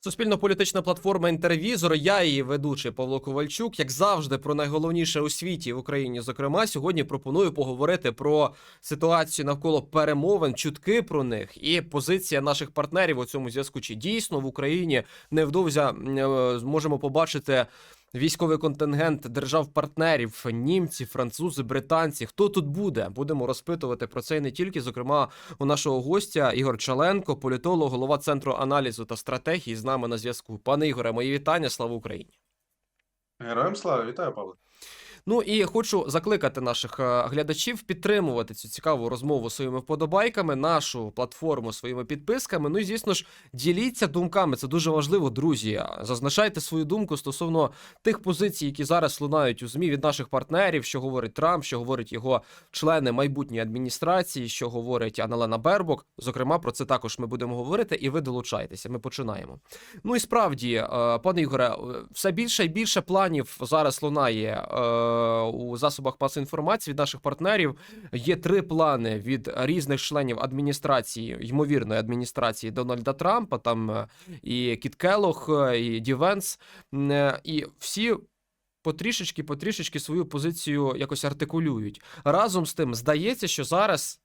Суспільно-політична платформа Інтервізор. Я її ведучий Павло Ковальчук. Як завжди, про найголовніше у світі в Україні. Зокрема, сьогодні пропоную поговорити про ситуацію навколо перемовин, чутки про них і позиція наших партнерів у цьому зв'язку. Чи дійсно в Україні невдовзі е, зможемо побачити військовий контингент держав-партнерів, німці, французи, британці. Хто тут буде? Будемо розпитувати про це і не тільки. Зокрема, у нашого гостя Ігор Чаленко, політолог, голова центру аналізу та стратегії, з нами на зв'язку. Пане Ігоре, мої вітання. Слава Україні! Героям слава, вітаю, Павло. Ну і хочу закликати наших е, глядачів підтримувати цю цікаву розмову своїми вподобайками, нашу платформу своїми підписками. Ну і звісно ж, діліться думками. Це дуже важливо, друзі. Зазначайте свою думку стосовно тих позицій, які зараз лунають у змі від наших партнерів, що говорить Трамп, що говорить його члени майбутньої адміністрації, що говорить Аналена Бербок. Зокрема, про це також ми будемо говорити, і ви долучайтеся. Ми починаємо. Ну і справді, е, пане Ігоре, е, все більше і більше планів зараз лунає у засобах масової інформації від наших партнерів. Є три плани від різних членів адміністрації, ймовірної адміністрації Дональда Трампа. Там е, і Кіт Келлог, е, і Ді Венс, м, е, і всі. Потрішечки, потрішечки свою позицію якось артикулюють. Разом з тим, здається, що зараз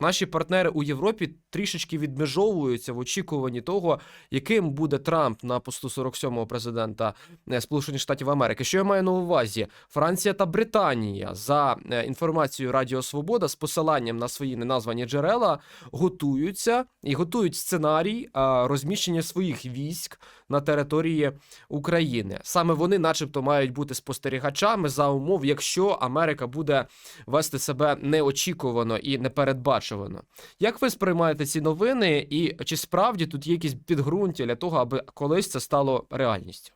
наші партнери у Європі трішечки відмежовуються в очікуванні того, яким буде Трамп на посту 47-го президента е, Сполучених Штатів Америки. Що я маю на увазі? Франція та Британія за е, інформацією Радіо Свобода з посиланням на свої неназвані джерела готуються і готують сценарій розміщення своїх військ на території України. Саме вони, начебто, мають бути спостерігачами за умов, якщо Америка буде вести себе неочікувано і непередбачувано. Як ви сприймаєте ці новини, і чи справді тут є якісь підґрунтя для того, аби колись це стало реальністю?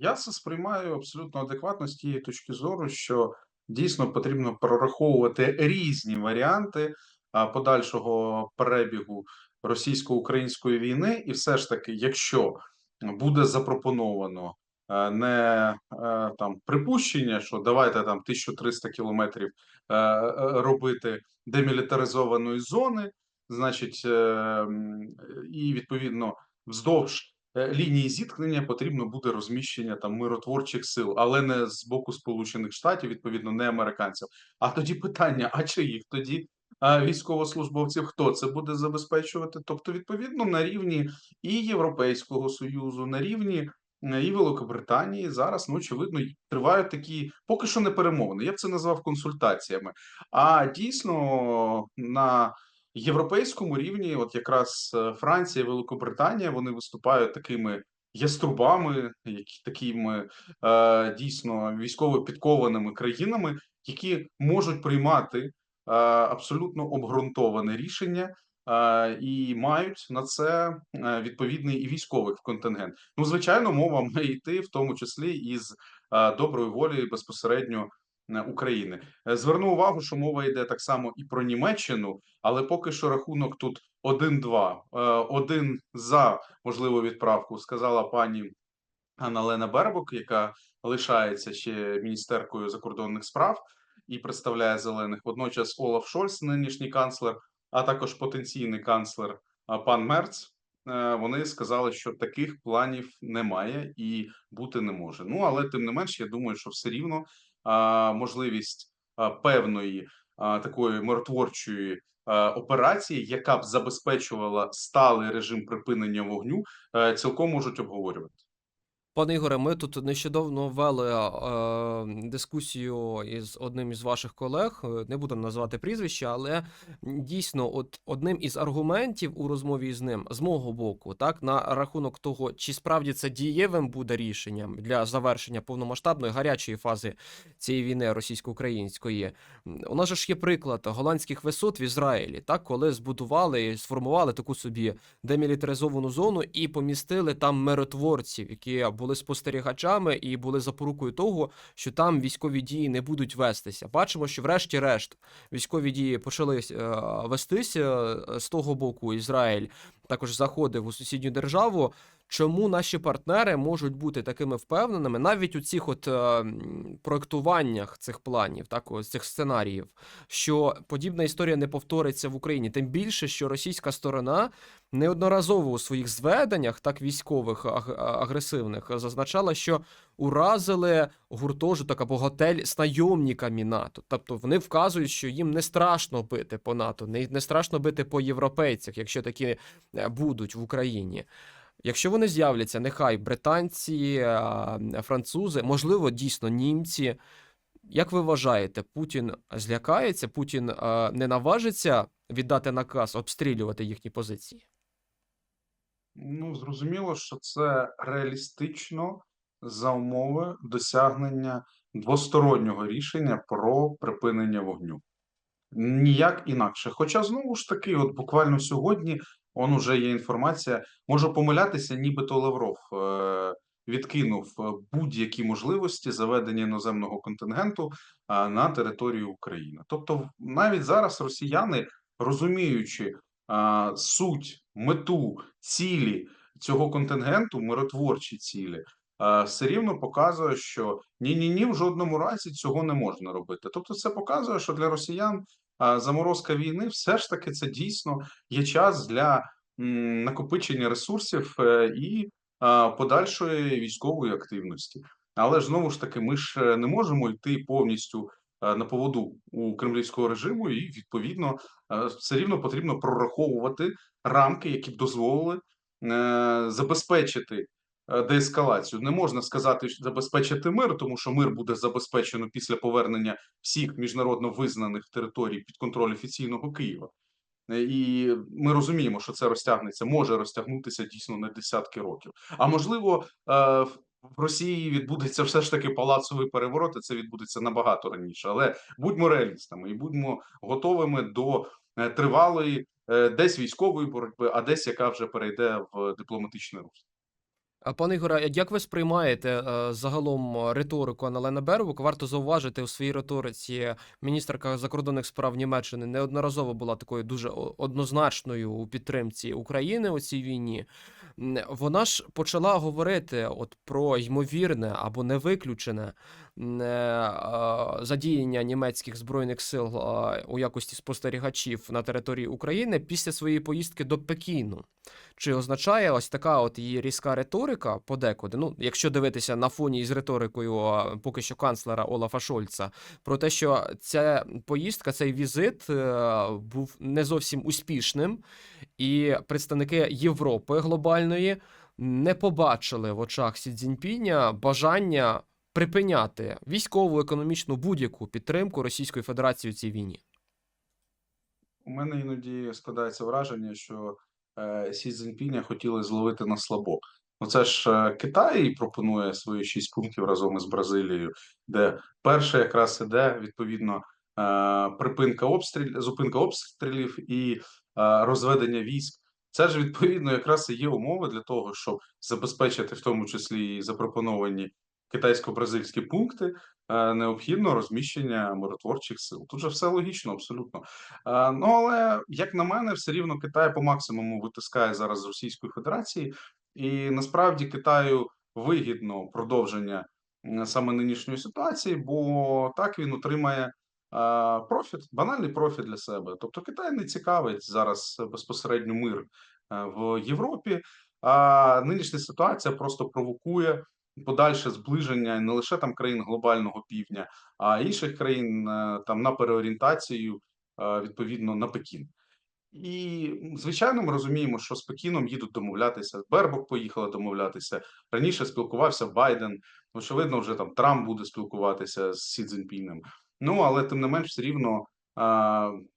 Я це сприймаю абсолютно адекватно з тієї точки зору, що дійсно потрібно прораховувати різні варіанти подальшого перебігу російсько-української війни, і все ж таки, якщо буде запропоновано не е, там припущення, що давайте там 1300 кілометрів е, е, робити демілітаризованої зони, значить, е, і відповідно вздовж е, лінії зіткнення потрібно буде розміщення там миротворчих сил, але не з боку Сполучених Штатів, відповідно, не американців. А тоді питання: а чи їх тоді? Військовослужбовців хто це буде забезпечувати? Тобто, відповідно, на рівні і Європейського союзу, на рівні е, і Великобританії зараз, ну очевидно, тривають такі поки що не перемовини. Я б це назвав консультаціями. А дійсно на європейському рівні, от якраз е, Франція, Великобританія, вони виступають такими яструбами, які такими е, дійсно військово підкованими країнами, які можуть приймати е, абсолютно обґрунтоване рішення. Е, І мають на це е, відповідний і військовий контингент. Ну, звичайно, мова має йти, в тому числі із е, доброї волі безпосередньо України. Зверну увагу, що мова йде так само і про Німеччину, але поки що рахунок тут 1-2. Е, Один за можливу відправку сказала пані Анна Лена Бербок, яка лишається ще міністеркою закордонних справ і представляє зелених. Водночас Олаф Шольц, нинішній канцлер, а також потенційний канцлер пан Мерц. е, Вони сказали, що таких планів немає і бути не може. Ну але тим не менш, я думаю, що все рівно можливість певної такої миротворчої операції, яка б забезпечувала сталий режим припинення вогню, е, цілком можуть обговорювати. Пане Ігоре, ми тут нещодавно вели е, дискусію із одним із ваших колег. е, Не буду називати прізвище, але дійсно, от одним із аргументів у розмові з ним з мого боку, так на рахунок того, чи справді це дієвим буде рішенням для завершення повномасштабної гарячої фази цієї війни російсько-української. У нас ж є приклад голландських висот в Ізраїлі, так коли збудували сформували таку собі демілітаризовану зону і помістили там миротворців, які були спостерігачами і були запорукою того, що там військові дії не будуть вестися. Бачимо, що врешті-решт військові дії почали е, вестися е, з того боку Ізраїль. Також заходив у сусідню державу. Чому наші партнери можуть бути такими впевненими навіть у цих от е, проектуваннях цих планів, так ось цих сценаріїв, що подібна історія не повториться в Україні? Тим більше, що російська сторона неодноразово у своїх зведеннях, так військових агресивних, зазначала, що уразили гуртожиток або готель з найомниками НАТО. Тобто вони вказують, що їм не страшно бити по НАТО, не, страшно бити по європейцях, якщо такі е, будуть в Україні. Якщо вони з'являться, нехай британці, французи, можливо, дійсно німці. Як ви вважаєте, Путін злякається, Путін е, не наважиться віддати наказ обстрілювати їхні позиції? Ну, зрозуміло, що це реалістично за умови досягнення двостороннього рішення про припинення вогню. Ніяк інакше. Хоча знову ж таки, от буквально сьогодні он уже є інформація. Можу помилятися, нібито Лавров е, відкинув е, будь-які можливості заведення іноземного контингенту на територію України. Тобто, навіть зараз росіяни, розуміючи суть, мету, цілі цього контингенту, миротворчі цілі. А, Все рівно показує, що ні, ні, ні, в жодному разі цього не можна робити. Тобто, це показує, що для росіян заморозка війни все ж таки це дійсно є час для накопичення ресурсів е, і подальшої військової активності. Але ж знову ж таки, ми ж е, не можемо йти повністю е, на поводу у кремлівського режиму, і відповідно е, все рівно потрібно прораховувати рамки, які б дозволили е, забезпечити е, деескалацію. Не можна сказати, забезпечити мир, тому що мир буде забезпечено після повернення всіх міжнародно визнаних територій під контроль офіційного Києва. Е, І ми розуміємо, що це розтягнеться, може розтягнутися дійсно на десятки років. А можливо, е, в Росії відбудеться все ж таки палацовий переворот, і це відбудеться набагато раніше. Але будьмо реалістами і будьмо готовими до е, тривалої, е, десь військової боротьби, а десь яка вже перейде в дипломатичний рух. А пане Ігоре, як ви сприймаєте е, загалом риторику Аналена Бербук? Варто зауважити у своїй риториці міністерка закордонних справ Німеччини неодноразово була такою дуже однозначною у підтримці України у цій війні. Вона ж почала говорити от про ймовірне або невиключене е, е, задіяння німецьких збройних сил у якості спостерігачів на території України після своєї поїздки до Пекіну. Чи означає ось така от її різка риторика подекуди? Ну, якщо дивитися на фоні із риторикою поки що канцлера Олафа Шольца, про те, що ця поїздка, цей візит е, був не зовсім успішним, і представники Європи глобальної не побачили в очах Сі Цзіньпіня бажання припиняти військову, економічну будь-яку підтримку Російської Федерації у цій війні. У мене іноді складається враження, що е, Сі Цзіньпіня хотіли зловити на слабо. Ну це ж е, Китай пропонує свої шість пунктів разом із Бразилією, де перше якраз іде відповідно е, припинка обстрілів, зупинка обстрілів і е, розведення військ. Це ж відповідно якраз і є умови для того, щоб забезпечити в тому числі і запропоновані китайсько-бразильські пункти. е, Необхідно розміщення миротворчих сил. Тут же все логічно, абсолютно. Е, Ну але як на мене, все рівно Китай по максимуму витискає зараз з Російської Федерації, і насправді Китаю вигідно продовження саме нинішньої ситуації, бо так він отримає е, профіт, банальний профіт для себе. Тобто Китай не цікавить зараз безпосередньо мир в Європі. А нинішня ситуація просто провокує подальше зближення не лише там країн глобального півдня, а інших країн е, там на переорієнтацію е, відповідно на Пекін. І звичайно, ми розуміємо, що з Пекіном їдуть домовлятися. Бербок поїхала домовлятися. Раніше спілкувався Байден. Очевидно, вже там Трамп буде спілкуватися з Сі Цзіньпінем. Ну але тим не менш, все рівно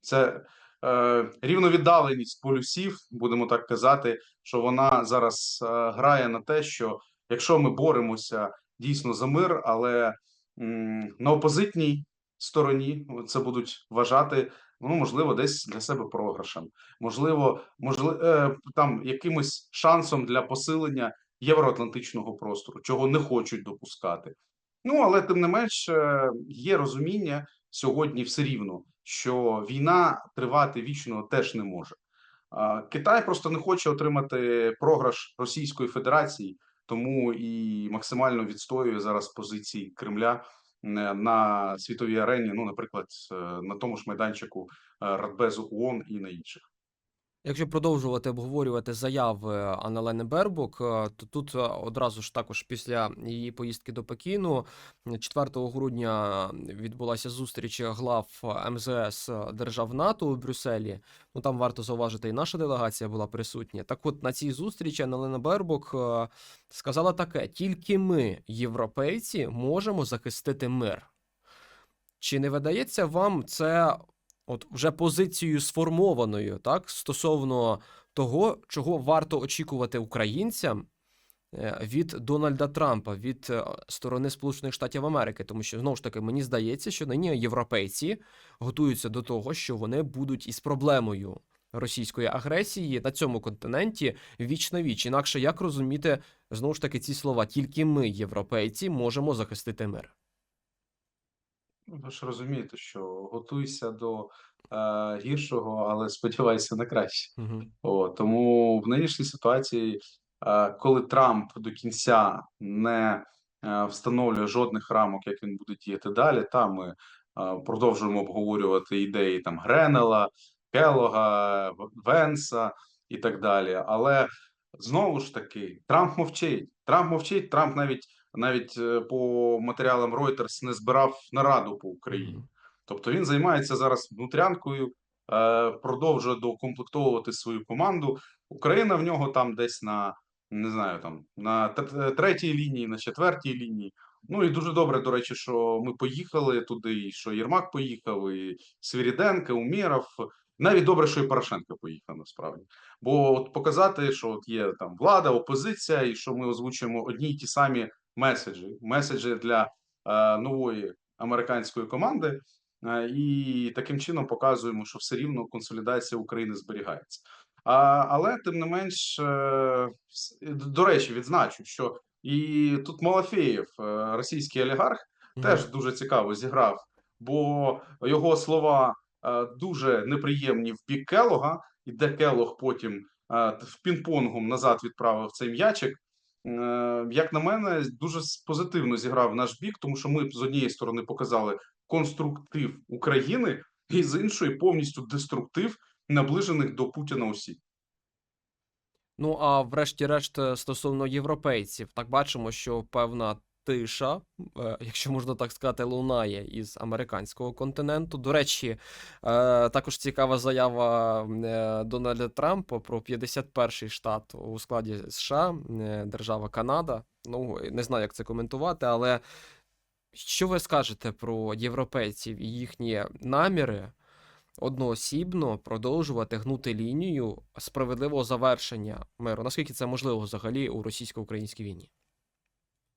це е, рівновіддаленість полюсів, будемо так казати, що вона зараз грає на те, що якщо ми боремося дійсно за мир, але на опозитній стороні це будуть вважати ну можливо, десь для себе програшем, можливо, можливо, е, там якимось шансом для посилення євроатлантичного простору, чого не хочуть допускати. Ну але тим не менш е, є розуміння сьогодні все рівно, що війна тривати вічно теж не може. Китай просто не хоче отримати програш Російської Федерації, тому і максимально відстоює зараз позиції Кремля е, на світовій арені. Ну, наприклад, е, на тому ж майданчику е, Радбезу ООН і на інших. Якщо продовжувати обговорювати заяви Анналени Бербок, е, то тут е, одразу ж також після її поїздки до Пекіну, е, 4 грудня відбулася зустріч глав МЗС держав НАТО у Брюсселі. Ну там варто зауважити, і наша делегація була присутня. Так, от на цій зустрічі Анналена Бербок е, сказала таке: тільки ми, європейці, можемо захистити мир. Чи не видається вам це от вже позицією сформованою, так, стосовно того, чого варто очікувати українцям е, від Дональда Трампа, від е, сторони Сполучених Штатів Америки, тому що знову ж таки мені здається, що нині європейці готуються до того, що вони будуть із проблемою російської агресії на цьому континенті віч на віч. Інакше як розуміти знову ж таки ці слова? Тільки ми, європейці, можемо захистити мир. Ну, Ви ж розумієте, що готуйся до е, гіршого, але сподівайся на краще. Угу. О, тому в нинішній ситуації, е, коли Трамп до кінця не е, встановлює жодних рамок, як він буде діяти далі, та ми е, продовжуємо обговорювати ідеї там Гренела, Келога, Венса і так далі. Але знову ж таки, Трамп мовчить. Трамп мовчить. Трамп навіть навіть е, по матеріалам Reuters не збирав нараду по Україні. Тобто він займається зараз внутрянкою, е, продовжує доукомплектовувати свою команду. Україна в нього там десь на не знаю, там на третій лінії, на четвертій лінії. Ну і дуже добре, до речі, що ми поїхали туди, і що Єрмак поїхав, і Свіріденко, Умєров. Навіть добре, що і Порошенко поїхав насправді. Бо от показати, що от є там влада, опозиція, і що ми озвучуємо одні й ті самі меседжі, меседжі для е, нової американської команди. Е, І таким чином показуємо, що все рівно консолідація України зберігається. А, але тим не менш, е, до речі, відзначу, що і тут Малафеєв, е, російський олігарх, теж дуже цікаво зіграв, бо його слова е, дуже неприємні в бік Келога, і де Келог потім е, в пінг-понгом назад відправив цей м'ячик. Е, Як на мене, дуже позитивно зіграв наш бік, тому що ми з однієї сторони показали конструктив України, і з іншої повністю деструктив наближених до Путіна осіб. Ну а врешті-решт, е, стосовно європейців, так бачимо, що певна тиша, е, якщо можна так сказати, лунає із американського континенту. До речі, е, також цікава заява е, Дональда Трампа про 51-й штат у складі США, держава Канада. Ну, не знаю, як це коментувати, але що ви скажете про європейців і їхні наміри? одноосібно продовжувати гнути лінію справедливого завершення миру. Наскільки це можливо взагалі у російсько-українській війні?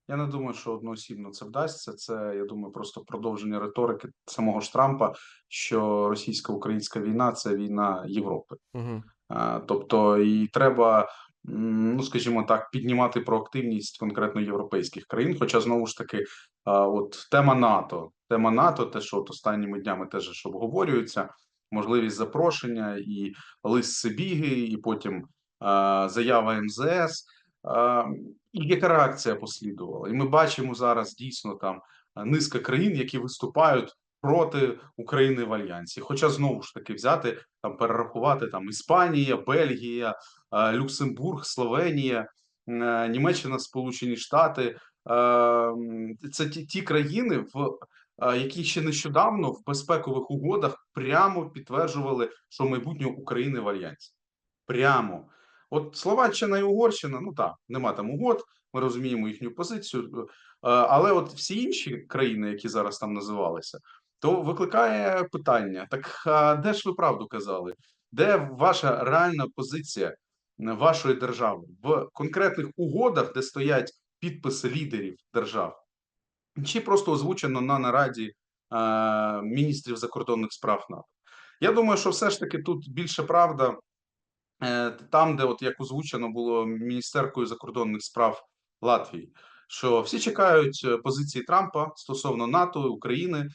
Я не думаю, що одноосібно це вдасться. Це я думаю, просто продовження риторики самого ж Трампа, що російсько-українська війна це війна Європи. Угу. А, Тобто, і треба, ну скажімо так, піднімати проактивність конкретно європейських країн. Хоча знову ж таки, от тема НАТО, тема НАТО, те, що от останніми днями теж ж обговорюється, можливість запрошення і лист Сибіги, і потім а, заява МЗС. А, І яка реакція послідувала? І ми бачимо зараз дійсно там низка країн, які виступають проти України в альянсі. Хоча знову ж таки взяти там перерахувати там Іспанія, Бельгія, е, Люксембург, Словенія, е, Німеччина, Сполучені Штати. Е, Це ті, ті країни, в е, які ще нещодавно в безпекових угодах прямо підтверджували, що майбутнє України в альянсі. Прямо. От Словаччина і Угорщина, ну так, нема там угод, ми розуміємо їхню позицію. е, Але от всі інші країни, які зараз там називалися, то викликає питання: так а де ж ви правду казали? Де ваша реальна позиція вашої держави в конкретних угодах, де стоять підписи лідерів держав, чи просто озвучено на нараді е, міністрів закордонних справ НАТО? Я думаю, що все ж таки тут більше правда там, де, от як озвучено було міністеркою закордонних справ Латвії, що всі чекають е, позиції Трампа стосовно НАТО, України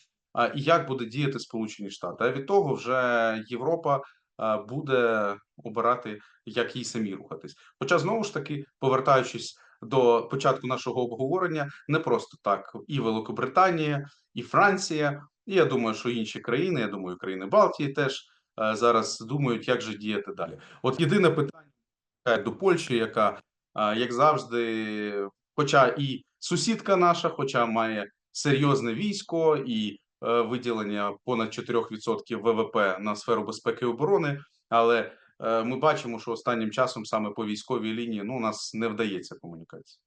і як буде діяти Сполучені Штати. А від того вже Європа е, буде обирати, як їй самі рухатись. Хоча знову ж таки, повертаючись до початку нашого обговорення, не просто так і Великобританія, і Франція, і я думаю, що інші країни, я думаю, країни Балтії теж е, зараз думають, як же діяти далі. От єдине питання е, до Польщі, яка, е, як завжди, хоча і сусідка наша, хоча має серйозне військо і е, виділення понад 4% ВВП на сферу безпеки і оборони, але е, ми бачимо, що останнім часом саме по військовій лінії ну у нас не вдається комунікація.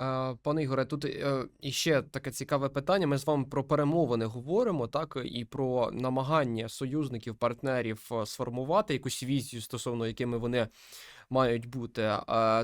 Е, Пане Ігоре, тут е, іще таке цікаве питання. Ми з вами про перемовини говоримо, так і про намагання союзників, партнерів е, сформувати якусь візію стосовно якими вони мають бути.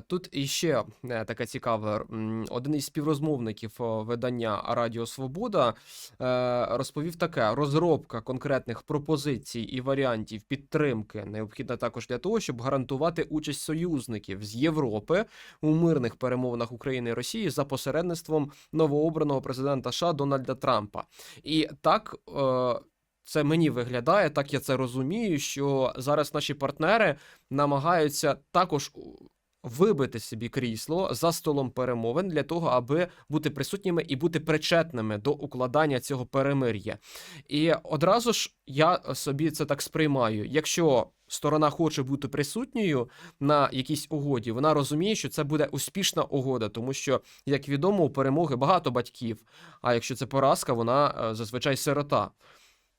Тут іще е, таке цікаве. Один із співрозмовників е, видання Радіо Свобода е, розповів таке: розробка конкретних пропозицій і варіантів підтримки необхідна також для того, щоб гарантувати участь союзників з Європи у мирних перемовинах України і Росії за посередництвом новообраного президента США Дональда Трампа. І так. Це мені виглядає, так я це розумію, що зараз наші партнери намагаються також вибити собі крісло за столом перемовин для того, аби бути присутніми і бути причетними до укладання цього перемир'я. І одразу ж я собі це так сприймаю. Якщо сторона хоче бути присутньою на якійсь угоді, вона розуміє, що це буде успішна угода, тому що, як відомо, у перемоги багато батьків. А якщо це поразка, вона е, зазвичай сирота.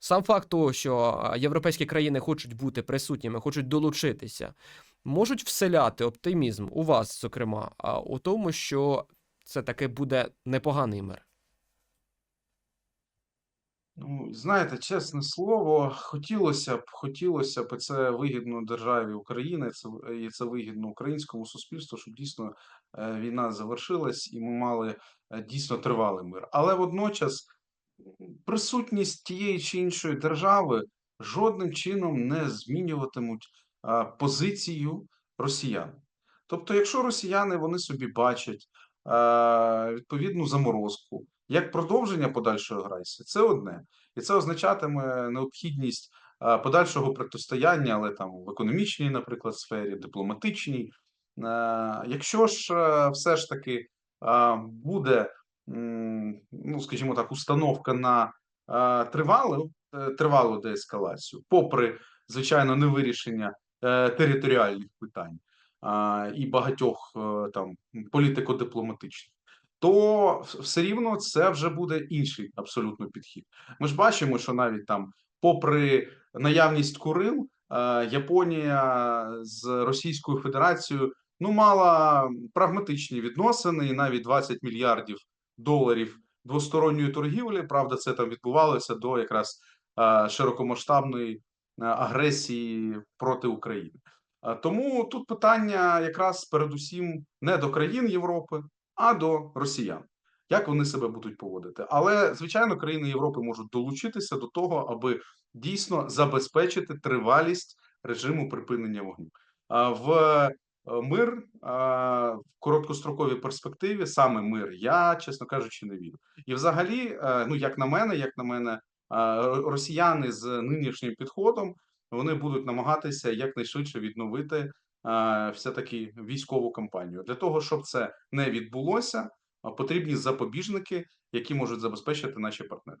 Сам факт того, що європейські країни хочуть бути присутніми, хочуть долучитися, можуть вселяти оптимізм у вас, зокрема, у тому, що це таки буде непоганий мир. Ну, знаєте, чесне слово, хотілося б, хотілося б, це вигідно державі України, це і це вигідно українському суспільству, щоб дійсно е, війна завершилась і ми мали е, дійсно тривалий мир. Але водночас присутність тієї чи іншої держави жодним чином не змінюватимуть позицію росіян. Тобто, якщо росіяни вони собі бачать відповідну заморозку як продовження подальшої агресії, це одне. І це означатиме необхідність подальшого протистояння, але там в економічній, наприклад, сфері, дипломатичній. Якщо ж все ж таки буде, ну скажімо так, установка на е, тривалу, е, тривалу деескалацію, попри звичайно невирішення е, територіальних питань і багатьох там політико-дипломатичних, то все рівно це вже буде інший абсолютно підхід. Ми ж бачимо, що навіть там, попри наявність Курил, Японія з Російською Федерацією ну мала прагматичні відносини, і навіть 20 мільярдів доларів двосторонньої торгівлі. Правда, це там відбувалося до якраз е, широкомасштабної е, агресії проти України. А Тому тут питання якраз передусім не до країн Європи, а до росіян. Як вони себе будуть поводити? Але звичайно, країни Європи можуть долучитися до того, аби дійсно забезпечити тривалість режиму припинення вогню. В е, мир а, в короткостроковій перспективі, саме мир, я чесно кажучи, не вірю. І, взагалі, е, ну як на мене, як на мене, росіяни з нинішнім підходом вони будуть намагатися якнайшвидше відновити а, все-таки військову кампанію. Для того, щоб це не відбулося, потрібні запобіжники, які можуть забезпечити наші партнери.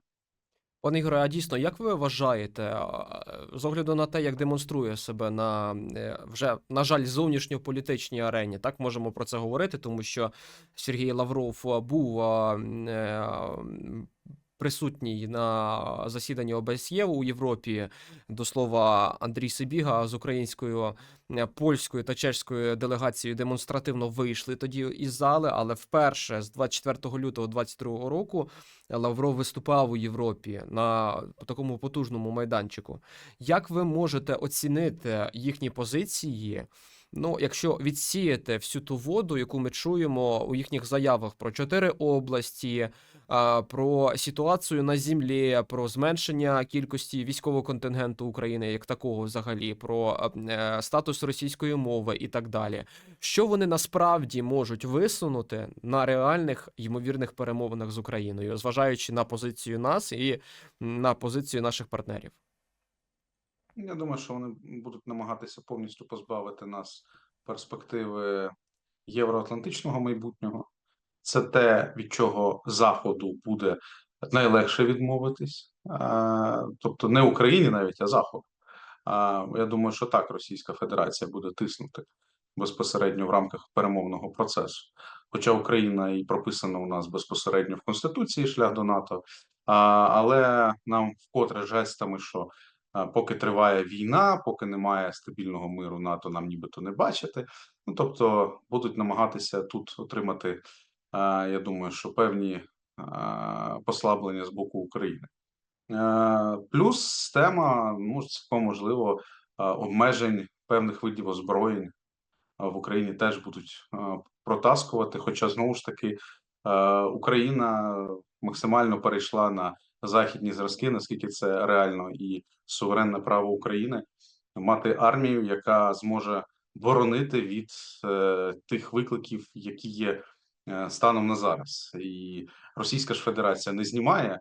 Пане Ігоре, а дійсно, як ви вважаєте, з огляду на те, як демонструє себе на е, вже, на жаль, зовнішньополітичній арені, так можемо про це говорити, тому що Сергій Лавров був е, присутній на засіданні ОБСЄ у Європі. До слова, Андрій Сибіга з українською, е, польською та чеською делегацією демонстративно вийшли тоді із зали, але вперше з 24 лютого 2022 року Лавров виступав у Європі на такому потужному майданчику. Як ви можете оцінити їхні позиції? Ну, якщо відсіяти всю ту воду, яку ми чуємо у їхніх заявах про чотири області, про ситуацію на землі, про зменшення кількості військового контингенту України як такого, взагалі, про е, статус російської мови і так далі. Що вони насправді можуть висунути на реальних ймовірних перемовинах з Україною, зважаючи на позицію нас і на позицію наших партнерів? Я думаю, що вони будуть намагатися повністю позбавити нас перспективи євроатлантичного майбутнього. Це те, від чого Заходу буде найлегше відмовитись, тобто не Україні навіть, а Заходу. Я думаю, що так Російська Федерація буде тиснути безпосередньо в рамках перемовного процесу. Хоча Україна і прописана у нас безпосередньо в Конституції шлях до НАТО, але нам вкотре жестами, що поки триває війна, поки немає стабільного миру, НАТО нам нібито не бачити. Ну тобто будуть намагатися тут отримати, я думаю, що певні послаблення з боку України. Е, Плюс тема, ну цілком можливо, обмежень певних видів озброєнь в Україні теж будуть протаскувати. Хоча знову ж таки Україна максимально перейшла на західні зразки, наскільки це реально і суверенне право України мати армію, яка зможе боронити від е, тих викликів, які є е, станом на зараз, і Російська ж Федерація не знімає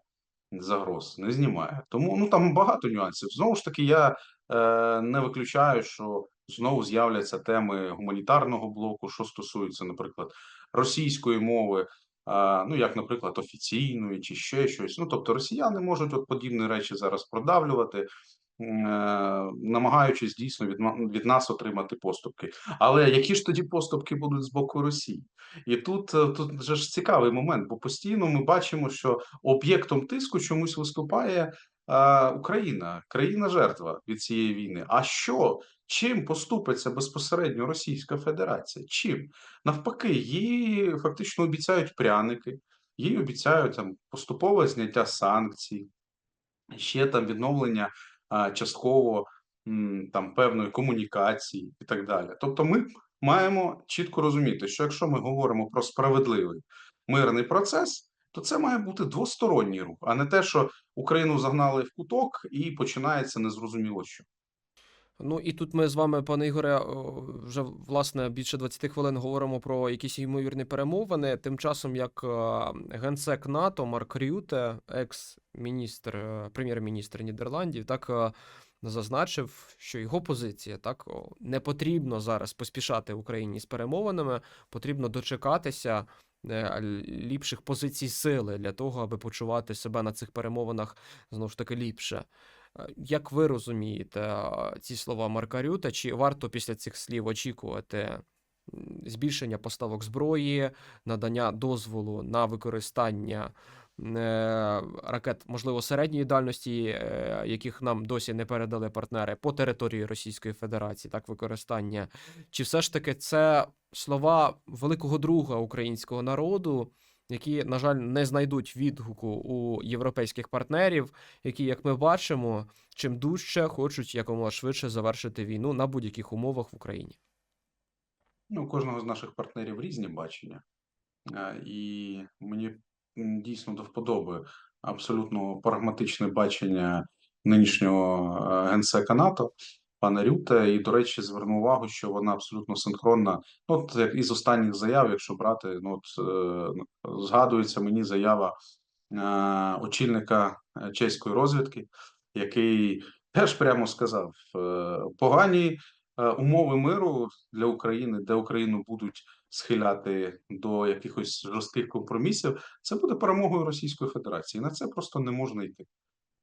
загроз, не знімає. Тому ну там багато нюансів. Знову ж таки, я е, не виключаю, що знову з'являться теми гуманітарного блоку, що стосується, наприклад, російської мови. Ну, як, наприклад, офіційної чи ще щось. Ну, тобто, росіяни можуть от подібні речі зараз продавлювати, е, намагаючись дійсно від, від нас отримати поступки. Але які ж тоді поступки будуть з боку Росії? І тут, е, тут же ж цікавий момент, бо постійно ми бачимо, що об'єктом тиску чомусь виступає Україна, країна-жертва від цієї війни. А що? Чим поступиться безпосередньо Російська Федерація? Чим? Навпаки, їй фактично обіцяють пряники, їй обіцяють там поступове зняття санкцій, ще там відновлення а, частково там певної комунікації і так далі. Тобто, ми маємо чітко розуміти, що якщо ми говоримо про справедливий мирний процес, то це має бути двосторонній рух, а не те, що Україну загнали в куток і починається незрозуміло що. Ну і тут ми з вами, пане Ігоре, вже власне більше 20 хвилин говоримо про якісь ймовірні перемовини. Тим часом, як е, генсек НАТО Марк Рюте, екс-міністр, е, прем'єр-міністр Нідерландів, так е, зазначив, що його позиція так не потрібно зараз поспішати Україні з перемовинами, потрібно дочекатися. Е, Ліпших позицій сили для того, аби почувати себе на цих перемовинах знову ж таки ліпше. Е, Як ви розумієте ці слова Марка Рюта, чи варто після цих слів очікувати збільшення поставок зброї, надання дозволу на використання е, ракет, можливо, середньої дальності, е, яких нам досі не передали партнери по території Російської Федерації, так використання? Чи все ж таки це слова великого друга українського народу? Які, на жаль, не знайдуть відгуку у європейських партнерів, які, як ми бачимо, чим дужче хочуть якомога швидше завершити війну на будь-яких умовах в Україні. Ну, кожного з наших партнерів різні бачення, Е, і мені дійсно до вподоби абсолютно прагматичне бачення нинішнього е, генсека НАТО, пана Рюте. І, до речі, зверну увагу, що вона абсолютно синхронна. Ну, от як із останніх заяв, якщо брати, ну от е, згадується мені заява е, очільника е, чеської розвідки, який теж прямо сказав: е, погані е, умови миру для України, де Україну будуть схиляти до якихось жорстких компромісів, це буде перемогою Російської Федерації. На це просто не можна йти.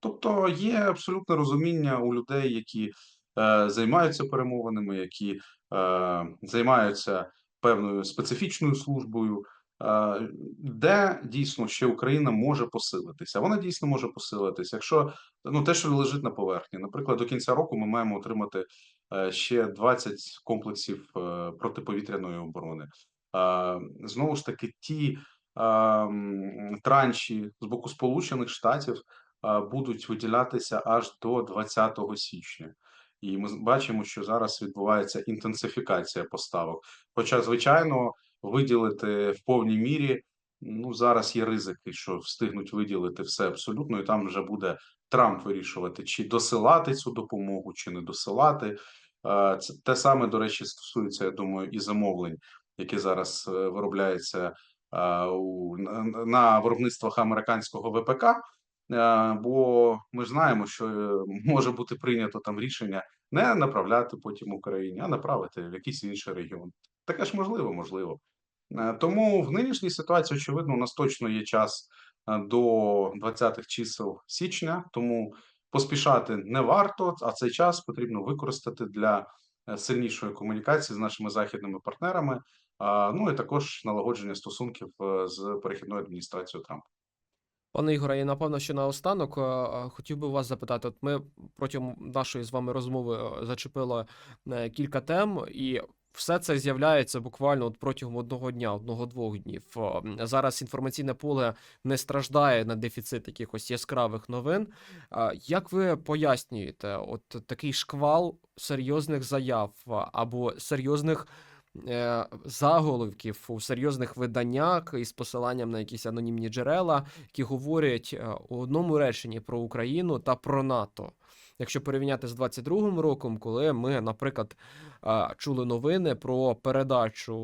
Тобто є абсолютне розуміння у людей, які е, займаються перемовинами, які е, займаються певною специфічною службою, е, де дійсно ще Україна може посилитися. Вона дійсно може посилитися. Якщо ну те, що лежить на поверхні, наприклад, до кінця року ми маємо отримати ще 20 комплексів е, протиповітряної оборони. Е, знову ж таки, ті е, транші з боку Сполучених Штатів будуть виділятися аж до 20 січня. І ми бачимо, що зараз відбувається інтенсифікація поставок. Хоча, звичайно, виділити в повній мірі, ну зараз є ризики, що встигнуть виділити все абсолютно, і там вже буде Трамп вирішувати, чи досилати цю допомогу, чи не досилати. Це те саме, до речі, стосується, я думаю, і замовлень, які зараз е, виробляються на, на виробництвах американського ВПК. Е, Бо ми знаємо, що е, може бути прийнято там рішення не направляти потім Україні, а направити в якийсь інший регіон. Таке ж можливо, можливо. Е, Тому в нинішній ситуації, очевидно, у нас точно є час е, до 20-х чисел січня, тому поспішати не варто, а цей час потрібно використати для е, сильнішої комунікації з нашими західними партнерами, ну і також налагодження стосунків е, з перехідною адміністрацією Трампа. Пане Ігоре, і напевно, що наостанок е, е, хотів би вас запитати. От ми протягом нашої з вами розмови е, зачепили е, кілька тем, і все це з'являється буквально от протягом одного дня, одного-двох днів. Зараз інформаційне поле не страждає на дефіцит якихось яскравих новин. Як ви пояснюєте, от такий шквал серйозних заяв або серйозних е, заголовків у серйозних виданнях із посиланням на якісь анонімні джерела, які говорять е, у одному реченні про Україну та про НАТО. Якщо порівняти з 22-м роком, коли ми, наприклад, чули новини про передачу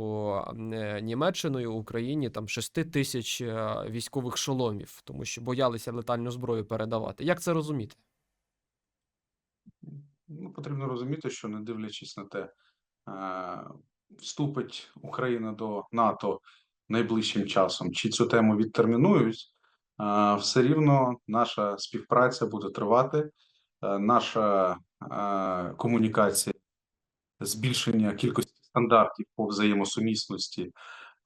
е, Німеччиною Україні там 6 тисяч е, військових шоломів, тому що боялися летальну зброю передавати. Як це розуміти? Ну, потрібно розуміти, що не дивлячись на те, вступить Україна до НАТО найближчим часом, чи цю тему відтермінують, все рівно наша співпраця буде тривати, наша е, комунікація, збільшення кількості стандартів по взаємосумісності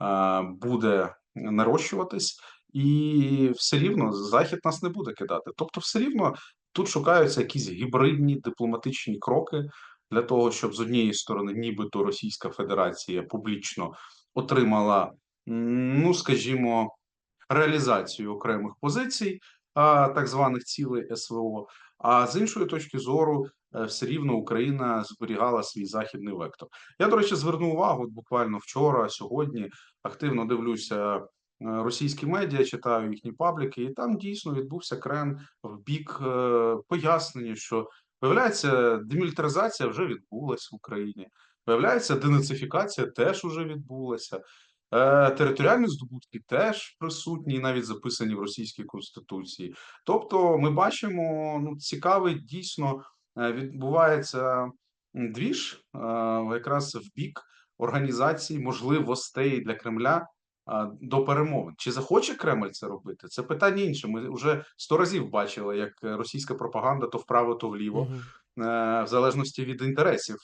е, буде нарощуватись, і все рівно Захід нас не буде кидати. Тобто, все рівно тут шукаються якісь гібридні дипломатичні кроки для того, щоб з однієї сторони, нібито Російська Федерація публічно отримала, ну скажімо, реалізацію окремих позицій, так званих цілей СВО. А з іншої точки зору, е, все рівно Україна зберігала свій західний вектор. Я, до речі, звернув увагу буквально вчора, сьогодні активно дивлюся. е, Російські медіа читаю їхні пабліки, і там дійсно відбувся крен в бік е, пояснення, що виявляється, демілітаризація вже відбулася в Україні. Виявляється, денацифікація теж уже відбулася. Е, Територіальні здобутки теж присутні, і навіть записані в російській конституції. Тобто, ми бачимо ну цікавий дійсно е, відбувається двіж е, якраз в бік організації можливостей для Кремля до перемовин. Чи захоче Кремль це робити? Це питання інше. Ми вже сто разів бачили, як російська пропаганда то вправо, то вліво в залежності від інтересів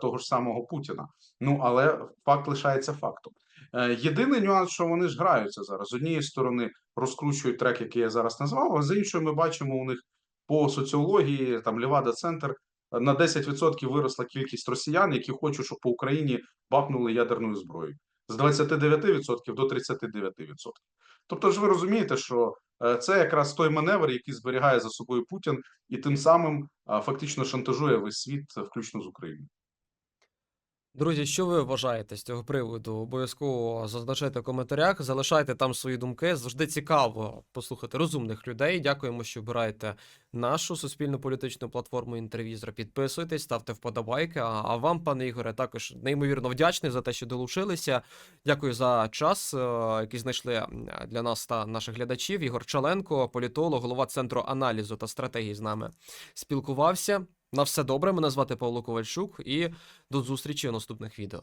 того ж самого Путіна. Ну але факт лишається фактом. Е, Єдиний нюанс, що вони ж граються зараз. З однієї сторони розкручують трек, який я зараз назвав, а з іншої ми бачимо у них по соціології, там Левада Центр. е, На 10% виросла кількість росіян, які хочуть, щоб по Україні бахнули ядерною зброєю з 29% до 39%. Тобто ж ви розумієте, що е, це якраз той маневр, який зберігає за собою Путін, і тим самим фактично шантажує весь світ, включно з Україною. Друзі, що ви вважаєте з цього приводу? Обов'язково зазначайте в коментарях, залишайте там свої думки. Завжди цікаво послухати розумних людей. Дякуємо, що обираєте нашу суспільну політичну платформу інтервізора. Підписуйтесь, ставте вподобайки. А а вам, пане Ігоре, також неймовірно вдячний за те, що долучилися. Дякую за час, е, який знайшли для нас та наших глядачів. Ігор Чаленко, політолог, голова центру аналізу та стратегії з нами спілкувався. На все добре. Мене звати Павло Ковальчук, і до зустрічі у наступних відео.